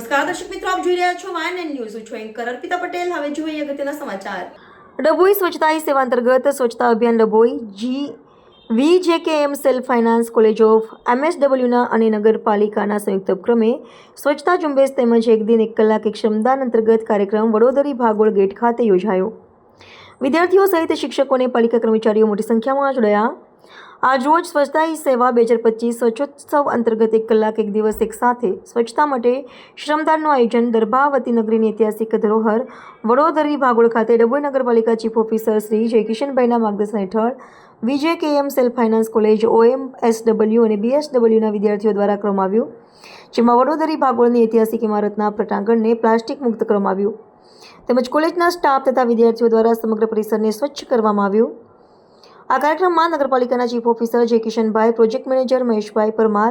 નમસ્કાર, દર્શક મિત્રો, આપ જોઈ રહ્યા છો વાયન એન્ડ ન્યૂઝ. હું છું એન્કર અર્પિતા પટેલ. હવે જોઈએ અગત્યના સમાચાર. ડભોઈ સ્વચ્છતા સેવા અંતર્ગત સ્વચ્છતા અભિયાન Dabhoi, G V J K M self finance college of એમએસડબલ્યુના અને નગરપાલિકાના સંયુક્ત ઉપક્રમે સ્વચ્છતા ઝુંબેશ તેમજ એક દિન એક કલાક એક શ્રમદાન અંતર્ગત કાર્યક્રમ વડોદરી ભાગોળ ગેટ ખાતે યોજાયો. વિદ્યાર્થીઓ સહિત શિક્ષકોને પાલિકા કર્મચારીઓ મોટી સંખ્યામાં જોડાયા. આજરોજ સ્વચ્છતા હી સેવા બે હજાર પચીસ સ્વચ્છોત્સવ અંતર્ગત એક કલાક એક દિવસ એક સાથે સ્વચ્છતા માટે શ્રમદાનનું આયોજન દરભાવતી નગરીની ઐતિહાસિક ધરોહર વડોદરી ભાગોળ ખાતે ડભોઈ નગરપાલિકા ચીફ ઓફિસર શ્રી જયકિશનભાઈના માર્ગદર્શન હેઠળ Vijay K M self finance college of M SW અને બીએસડબલ્યુના વિદ્યાર્થીઓ દ્વારા કરવામાં આવ્યું, જેમાં વડોદરી ભાગોળની ઐતિહાસિક ઇમારતના પ્રટાંગણને પ્લાસ્ટિક મુક્ત કરવામાં આવ્યું. તેમજ કોલેજના સ્ટાફ તથા વિદ્યાર્થીઓ દ્વારા સમગ્ર પરિસરને સ્વચ્છ કરવામાં આવ્યું. આ કાર્યક્રમમાં નગરપાલિકાના ચીફ ઓફિસર જે કિશનભાઈ, પ્રોજેક્ટ મેનેજર મહેશભાઈ પરમાર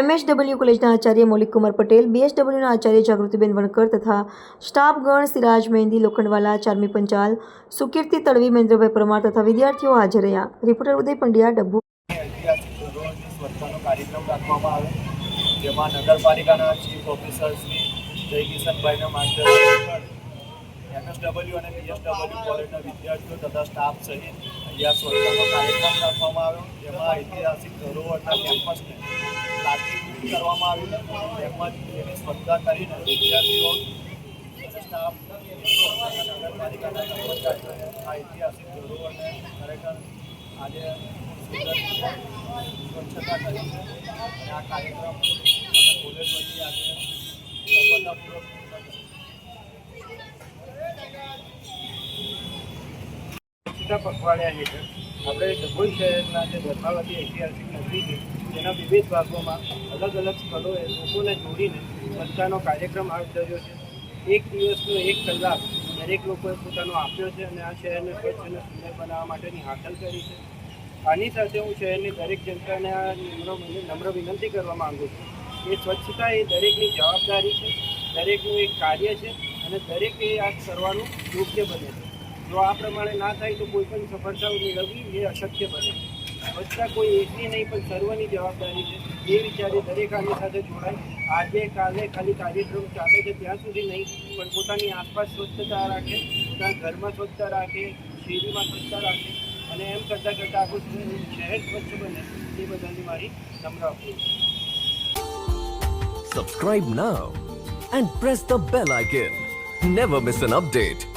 એમએચડબલ્યુ કોલેજના આચાર્ય મૌલિકકુમાર પટેલ, બીએસડબલ્યુના આચાર્ય જાગૃતિબેન વણકર તથા સ્ટાફગણ સિરાજ મહેંદી, લોખંડવાલા ચારમી પંચાલ, સુકીર્તિ તડવી મહેન્દ્રભાઈ પરમાર તથા વિદ્યાર્થીઓ હાજર રહ્યા. રિપોર્ટર ઉદય પંડ્યા, ડબ્બુ. જેમાં નગરપાલિકાના ચીફ ઓફિસર શ્રી જય એમએસડબલ્યુ અને બીએસડબલ્યુ કોલેજના વિદ્યાર્થીઓ તથા સ્ટાફ સહિત અહીંયા સ્પર્ધાનો કાર્યક્રમ રાખવામાં આવ્યો, જેમાં ઐતિહાસિક ધરોહરના કેમ્પસને પ્લાસ્ટિક કરવામાં આવ્યું તેમજ એની સ્પર્ધા કરીને વિદ્યાર્થીઓ અને સ્ટાફ નગરપાલિકાના કર્મચારીઓને આ ઐતિહાસિક ધરોહરને ખરેખર આજે સ્વચ્છતા કરી છે અને આ કાર્યક્રમ અમે કોલેજ વતી આજે સફળતાપૂર્વક પૂર્ણ કર્યો. સ્વચ્છતા પખવાડિયા હેઠળ આપણે ડભોઈ શહેરના જે ધર્માવતી ઐતિહાસિક નગરી છે, તેના વિવિધ ભાગોમાં અલગ અલગ સ્થળોએ લોકોને જોડીને સ્વચ્છતાનો કાર્યક્રમ હાથ ધર્યો છે. એક દિવસનો એક કલાક દરેક લોકોએ પોતાનો આપ્યો છે અને આ શહેરને સ્વચ્છ અને સુંદર બનાવવા માટેની હાંસલ કરી છે. આની સાથે હું શહેરની દરેક જનતાને આ નમ્ર નમ્ર વિનંતી કરવા માંગુ છું કે સ્વચ્છતા એ દરેકની જવાબદારી છે, દરેકનું એક કાર્ય છે અને દરેકે આ કરવાનું યોગ્ય બને છે. જો આ પ્રમાણે ના થાય તો કોઈ પણ સફળતા મેળવવી એ અશક્ય બને. સ્વચ્છતા કોઈ એકની નહીં, પણ સર્વની જવાબદારી છે. એ વિચારે દરેક આની સાથે જોડાય. આજે, કાલે ખાલી કાર્યક્રમ ચાલે છે, ત્યાં સુધી નહીં, પણ પોતાની આસપાસ સ્વચ્છતા રાખે, પોતાના ઘરમાં સ્વચ્છતા રાખે, શેરીમાં સ્વચ્છતા રાખે અને એમ કરતાં કરતાં આખું શહેર સ્વચ્છ બને. એ બધાની મારી નમ્ર appeal Subscribe now and press the bell icon. Never miss an update.